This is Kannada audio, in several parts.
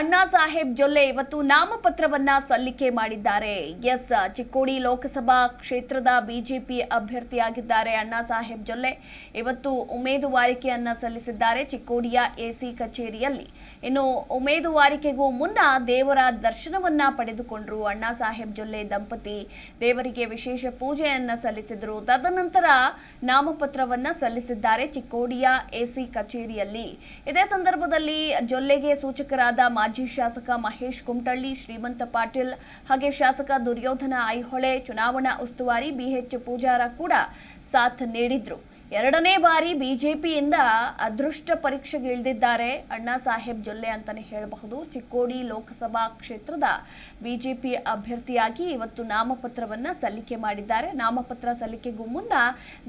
ಅಣ್ಣಾ ಸಾಹೇಬ್ ಜೊಲ್ಲೆ ಇವತ್ತು ನಾಮಪತ್ರವನ್ನ ಸಲ್ಲಿಕೆ ಮಾಡಿದ್ದಾರೆ. ಎಸ್, ಚಿಕ್ಕೋಡಿ ಲೋಕಸಭಾ ಕ್ಷೇತ್ರದ ಬಿಜೆಪಿ ಅಭ್ಯರ್ಥಿಯಾಗಿದ್ದಾರೆ ಅಣ್ಣಾ ಸಾಹೇಬ್ ಜೊಲ್ಲೆ. ಇವತ್ತು ಉಮೇದುವಾರಿಕೆಯನ್ನ ಸಲ್ಲಿಸಿದ್ದಾರೆ ಚಿಕ್ಕೋಡಿಯ ಎಸಿ ಕಚೇರಿಯಲ್ಲಿ. ಇನ್ನು ಉಮೇದುವಾರಿಕೆಗೂ ಮುನ್ನ ದೇವರ ದರ್ಶನವನ್ನ ಪಡೆದುಕೊಂಡ್ರು ಅಣ್ಣಾ ಸಾಹೇಬ್ ಜೊಲ್ಲೆ ದಂಪತಿ. ದೇವರಿಗೆ ವಿಶೇಷ ಪೂಜೆಯನ್ನ ಸಲ್ಲಿಸಿದ್ರು. ತದನಂತರ ನಾಮಪತ್ರವನ್ನ ಸಲ್ಲಿಸಿದ್ದಾರೆ ಚಿಕ್ಕೋಡಿಯ ಎಸಿ ಕಚೇರಿಯಲ್ಲಿ. ಇದೇ ಸಂದರ್ಭದಲ್ಲಿ ಜೊಲ್ಲೆಗೆ ಸೂಚಕರಾದ ಮಾಜಿ ಶಾಸಕ ಮಹೇಶ್ ಕುಮಟಳ್ಳಿ ಶ್ರೀಮಂತ ಪಾಟೀಲ್ ಹಾಗೆ ಶಾಸಕ ದುರ್ಯೋಧನ ಐಹೊಳೆ, ಚುನಾವಣಾ ಉಸ್ತುವಾರಿ ಬಿಎಚ್ ಪೂಜಾರ ಕೂಡ ಸಾಥ್ ನೀಡಿದ್ರು. ಎರಡನೇ ಬಾರಿ ಬಿಜೆಪಿಯಿಂದ ಅದೃಷ್ಟ ಪರೀಕ್ಷೆಗೆ ಇಳಿದಿದ್ದಾರೆ ಅಣ್ಣಾ ಸಾಹೇಬ್ ಜೊಲ್ಲೆ ಅಂತಾನೆ ಹೇಳಬಹುದು. ಚಿಕ್ಕೋಡಿ ಲೋಕಸಭಾ ಕ್ಷೇತ್ರದ ಬಿಜೆಪಿ ಅಭ್ಯರ್ಥಿಯಾಗಿ ಇವತ್ತು ನಾಮಪತ್ರವನ್ನ ಸಲ್ಲಿಕೆ ಮಾಡಿದ್ದಾರೆ. ನಾಮಪತ್ರ ಸಲ್ಲಿಕೆಗೂ ಮುನ್ನ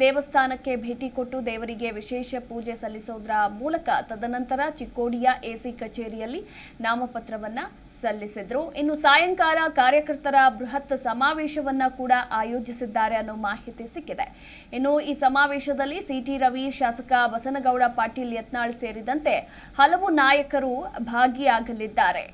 ದೇವಸ್ಥಾನಕ್ಕೆ ಭೇಟಿ ಕೊಟ್ಟು ದೇವರಿಗೆ ವಿಶೇಷ ಪೂಜೆ ಸಲ್ಲಿಸೋದ್ರ ಮೂಲಕ ತದನಂತರ ಚಿಕ್ಕೋಡಿಯ ಎಸಿ ಕಚೇರಿಯಲ್ಲಿ ನಾಮಪತ್ರವನ್ನ ಸಲ್ಲಿಸಿದ್ರು. ಇನ್ನು ಸಾಯಂಕಾಲ ಕಾರ್ಯಕರ್ತರ ಬೃಹತ್ ಸಮಾವೇಶವನ್ನ ಕೂಡ ಆಯೋಜಿಸಿದ್ದಾರೆ ಅನ್ನೋ ಮಾಹಿತಿ ಸಿಕ್ಕಿದೆ. ಇನ್ನು ಈ ಸಮಾವೇಶದಲ್ಲಿ ಸಿಟಿ ರವಿ ಶಾಸಕ ಬಸನಗೌಡ ಪಾಟೀಲ್ ಯತ್ನಾಳ್ ಸೇರಿದಂತೆ ಹಲವು ನಾಯಕರು ಭಾಗಿಯಾಗಲಿದ್ದಾರೆ.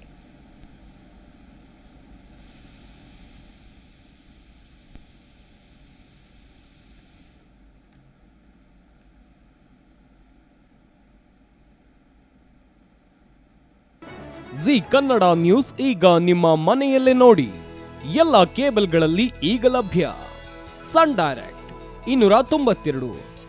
ಜಿ ಕನ್ನಡ ನ್ಯೂಸ್ ಈಗ ನಿಮ್ಮ ಮನೆಯಲ್ಲೇ ನೋಡಿ. ಎಲ್ಲ ಕೇಬಲ್ಗಳಲ್ಲಿ ಈಗ ಲಭ್ಯ. ಸನ್ ಡೈರೆಕ್ಟ್, ಇನ್ನೂರ ತೊಂಬತ್ತೆರಡು.